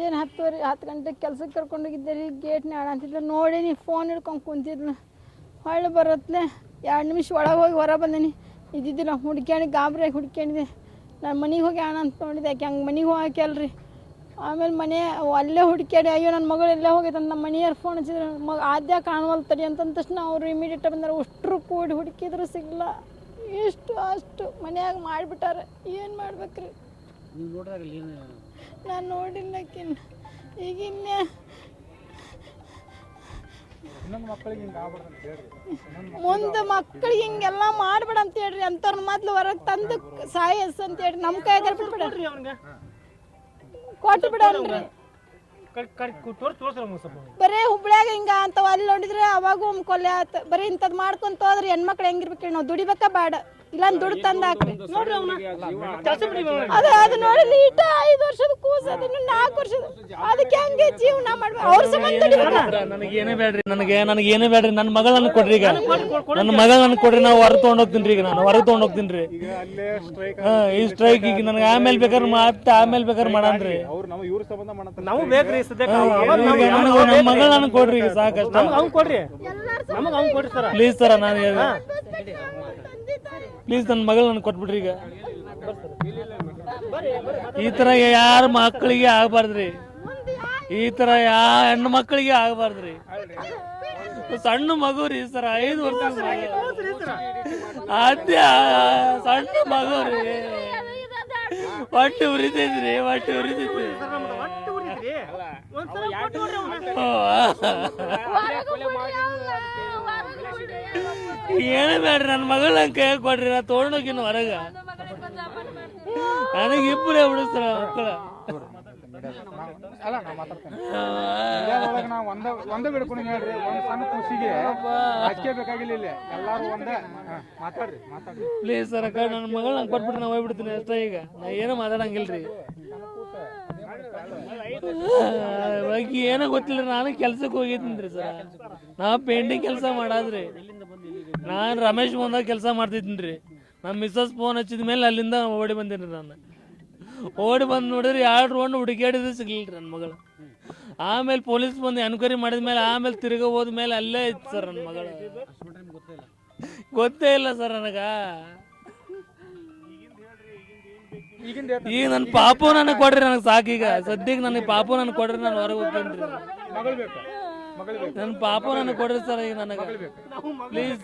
ಮುಂಜಾನೆ ಹತ್ತುವರೆ, ಹತ್ತು ಗಂಟೆಗೆ ಕೆಲ್ಸಕ್ಕೆ ಕರ್ಕೊಂಡೋಗಿದ್ದೆ ರೀ ಗೇಟ್ನ ಅಂತಿದ್ಲು ನೋಡಿ ನೀ ಫೋನ್ ಹಿಡ್ಕೊಂಡು ಕುಂತಿದ್ಲು. ಹೊಳ್ಳಿ ಬರತ್ಲೆ. ಎರಡು ನಿಮಿಷ ಒಳಗೆ ಹೋಗಿ ಹೊರ ಬಂದೀನಿ. ಇದ್ದಿದ್ದಿಲ್ಲ ಹುಡ್ಕ್ಯಾಣಿ, ಗಾಬ್ರಿಯಾಗಿ ಹುಡ್ಕ್ಯಾಣಿದೆ. ನಾನು ಮನೆಗೆ ಹೋಗಿ ಅಣ್ಣ ಅಂತ ನೋಡಿದೆ. ಯಾಕೆ ಹಂಗೆ ಮನೆಗೆ ಹೋಗಾಕಲ್ರಿ ಆಮೇಲೆ ಮನೆ, ಅಲ್ಲೇ ಹುಡುಕ್ಯಾಡಿ, ಅಯ್ಯೋ ನನ್ನ ಮಗಳು ಎಲ್ಲೇ ಹೋಗೈತೆ ನಮ್ಮ ಮನೆಯವ್ರು ಫೋನ್ ಹಚ್ಚಿದ್ರು. ಮಗ ಆದ್ಯ ಕಾಣುವಲ್ ತಡಿ ಅಂತ ತಕ್ಷಣ ಅವರು ಇಮಿಡಿಯೇಟ್ ಬಂದ್ರೆ. ಅಷ್ಟ್ರು ಕೂಡಿ ಹುಡುಕಿದ್ರು ಸಿಗಲ್ಲ ಇಷ್ಟು ಅಷ್ಟು ಮನೆಯಾಗ ಮಾಡಿಬಿಟ್ಟಾರೆ. ಏನು ಮಾಡ್ಬೇಕ್ರಿ? ನಾನು ನೋಡಿಲ್ಲಕ್ಕಿನ್ನ. ಈಗಿನ್ನ. ಇನ್ನೊಂದು ಮಕ್ಕಳಿಗೆ ಹಿಂಗೆ ಆಗ್ಬಾರ್ದು ಅಂತ ಹೇಳ್ರಿ. ಇನ್ನೊಂದು ಮುಂದೆ ಮಕ್ಳಿಗೆ ಹಿಂಗೆಲ್ಲ ಮಾಡ್ಬೇಡ ಅಂತ ಹೇಳ್ರಿ. ಅಂತವ್ರ ಮೊದ್ಲು ಹೊರಗೆ ತಂದು ಸಾಯಸ್ ಅಂತ ಹೇಳ್ರಿ. ನಮ್ಮ ಕೈ ಬಿಟ್ಬಿಡ್ರಿ ಅವ್ನಿಗೆ. ಕೊಟ್ಟು ಸ್ವಲ್ಪ. ಬರೇ ಹುಬ್ಳ್ಯಾಗ ಹಿಂಗ ಅಂತವ ಒಮ್ಮೆ ಕೊಲೆ ಆತ ಬರೀ ಇಂಥದ್ ಮಾಡ್ಕೊಂತ ಹೋದ್ರೆ ಹೆಣ್ಮಕ್ಳು ಹೆಂಗಿರ್ಬೇಕು ನಾವು ದುಡಿಬೇಕಾ ಬೇಡ ಇಲ್ಲ ದುಡ್ಡು ತಂದ್ ಹಾಕ್ರಿ. ಅದು ಅದು ನೋಡಿ ಈಟ ಐದು ವರ್ಷದ ಕೂಸ ಅದನ್ನು ನಾಲ್ಕು ವರ್ಷದ ಅದಕ್ಕೆ ಹಂಗೆ ಜೀವನ ಮಾಡ್ಬೇಕು. ಅವ್ರ ಸಂಬಂಧ ದುಡಿಬೇಕು. ನನಗೆ ಏನೇ ಬೇಡ್ರಿ ನನಗೆ ನನಗೆ ಏನೇ ಬೇಡ್ರಿ ನನ್ನ ಮಗಳ ನನಗೆ ಕೊಡ್ರಿ ಈಗ. ನನ್ನ ಮಗಳ ನನಗೆ ಕೊಡ್ರಿ ನಾವು ಹೊರಗೆ ತೊಗೊಂಡು ಹೋಗ್ತೀನಿ ರೀ ಈಗ ನಾನು ಹೊರಗೆ ತೊಗೊಂಡು ಹೋಗ್ತೀನಿ ರೀ ಈಗ ಅಲ್ಲೇ ಸ್ಟ್ರೈಕ್ ಹಾ ಈ ಸ್ಟ್ರೈಕ್ ಈಗ ನನಗೆ ಆಮೇಲೆ ಬೇಕಾದ್ರೆ ಮತ್ತೆ ಆಮೇಲೆ ಬೇಕಾದ್ರೆ ಮಾಡನ್ರಿ ಅವ್ರು ನಾವು ಇವ್ರ ಸಂಬಂಧ ಮಾಡಂತ ನಾವು ಬೇಕ್ರಿ ಸದ್ಯಕ್ಕೆ ನನಗೆ ನನ್ನ ಮಗಳ ನನಗೆ ಕೊಡ್ರಿ ಈಗ ಸಾಕಷ್ಟು. ನಮ್ಗೆ ಅವ್ನು ಕೊಡ್ರಿ. ನಮಗೆ ಅವ್ನು ಕೊಡ್ರಿ ಸರ. ಪ್ಲೀಸ್ ಸರ ನಾನು ಪ್ಲೀಸ್ ನನ್ನ ಮಗಳ ನನಗೆ ಕೊಟ್ಬಿಡ್ರಿ ಈಗ. ಈ ತರ ಯಾರ ಮಕ್ಕಳಿಗೆ ಆಗಬಾರ್ದ್ರಿ. ಈ ತರ ಯಾ ಹೆಣ್ಣು ಮಕ್ಕಳಿಗೆ ಆಗಬಾರ್ದ್ರಿ. ಸಣ್ಣ ಮಗು ರೀ ಸರ್ ಐದು ವರ್ಷ ಅದ್ಯ ಸಣ್ಣ ಮಗು ರೀ. ಹೊಟ್ಟೆ ಉರಿತೈತ್ರಿ ಹೊಟ್ಟೆ ಉರಿತೈತ್ರಿ. ಏನ ಬೇಡ್ರಿ ನನ್ನ ಮಗಳ ಕೈ ಕೊಡ್ರಿ ನಾ ತೊಗೊಂಡೋಗಿನ ಹೊರಗ. ನನಗೆ ಇಬ್ಬರೇ ಬಿಡಿಸ್ತಾರ ಮಕ್ಕಳ ಅಲ್ಲ ನಾ ಮಾತಾಡ್ತೇನೆ. ಇಂಡಿಯಾದೊಳಗೆ ನಾವು ಒಂದ ಒಂದ ಬಿಡ್ಕೊಂಡು ಹೇಳ್ರಿ ಒಂದ್ ಸಣ್ಣ ಖುಷಿಗೆ ರಾಜಕೀಯ ಬೇಕಾಗಿಲ್ಲ ಇಲ್ಲಿ. ಎಲ್ಲಾರು ಒಂದೇ. ಮಾತಾಡ್ರಿ ಮಾತಾಡ್ರಿ. ಪ್ಲೀಸ್ ಸರ್ ಅಕ್ಕ ನನ್ನ ಮಗಳ ನಂಗೆ ಕೊಟ್ಬಿಟ್ಟು ನಾವು ಹೋಗ್ಬಿಡ್ತೀನಿ ಅಷ್ಟ ಈಗ. ನಾ ಏನೂ ಮಾತಾಡಂಗಿಲ್ರಿ. ಬಗ್ಗೆ ಏನೋ ಗೊತ್ತಿಲ್ಲ ನಾನು ಕೆಲ್ಸಕ್ಕೆ ಹೋಗಿದ್ದೀನಿ ರೀ ಸರ್. ನಾ ಪೇಂಟಿಂಗ್ ಕೆಲಸ ಮಾಡಾದ್ರಿ. ನಾನು ರಮೇಶ್ ಬಂದಾಗ ಕೆಲಸ ಮಾಡ್ತಿದ್ದೀನಿ ರೀ ನಮ್ಮ ಮಿಸ್ಸಸ್ ಫೋನ್ ಹಚ್ಚಿದ ಮೇಲೆ ಅಲ್ಲಿಂದ ಓಡಿ ಬಂದೀನಿ ರೀ ನಾನು. ಓಡಿ ಬಂದು ನೋಡಿದ್ರೆ ಎರಡು ರೌಂಡ್ ಹುಡುಕಾಡಿದ್ರೆ ಸಿಗ್ಲಿಲ್ಲ ನನ್ನ ಮಗಳು. ಆಮೇಲೆ ಪೊಲೀಸ್ ಬಂದು ಎನ್ಕ್ವೈರಿ ಮಾಡಿದ ಮೇಲೆ ಆಮೇಲೆ ತಿರ್ಗ ಹೋದ್ಮೇಲೆ ಅಲ್ಲೇ ಇತ್ತು ಸರ್ ನನ್ನ ಮಗಳು. ಗೊತ್ತೇ ಇಲ್ಲ ಸರ್ ನನಗ. ಈಗ ನನ್ನ ಪಾಪು ನನಗೆ ಕೊಡ್ರಿ ನನಗೆ ಸಾಕೀಗ ಸದ್ಯಕ್ಕೆ ನನಗೆ ಪಾಪು ನನಗೆ ಕೊಡ್ರಿ ನಾನು ಹೊರಗೆ ಹೋಗ್ತೀನಿ ನನ್ನ ಪಾಪು ನನಗೆ ಕೊಡ್ರಿ ಸರ್ ಈಗ ನನಗೆ. ಪ್ಲೀಸ್.